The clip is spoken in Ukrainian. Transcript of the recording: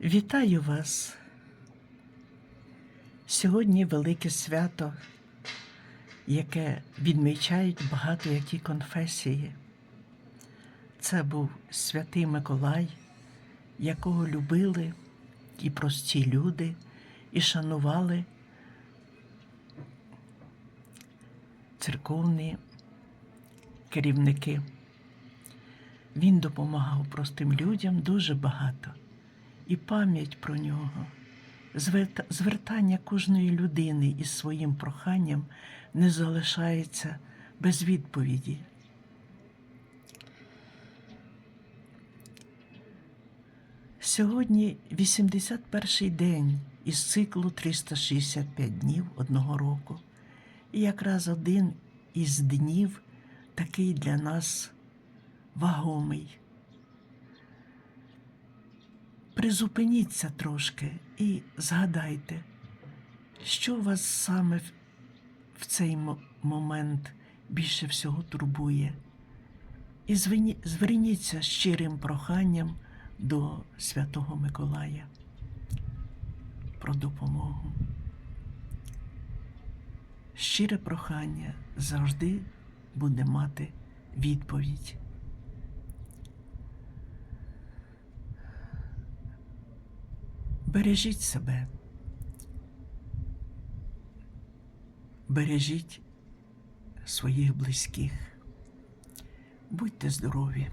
Вітаю вас. Сьогодні велике свято, яке відмічають багато які конфесії. Це був святий Миколай, якого любили і прості люди, і шанували церковні керівники. Він допомагав простим людям дуже багато. І пам'ять про нього, звертання кожної людини із своїм проханням не залишається без відповіді. Сьогодні 81-й день із циклу 365 днів одного року. І якраз один із днів такий для нас вагомий. Призупиніться трошки і згадайте, що вас саме в- цей момент більше всього турбує. І зверніться щирим проханням до Святого Миколая про допомогу. Щире прохання завжди буде мати відповідь. Бережіть себе. Бережіть своїх близьких. Будьте здорові.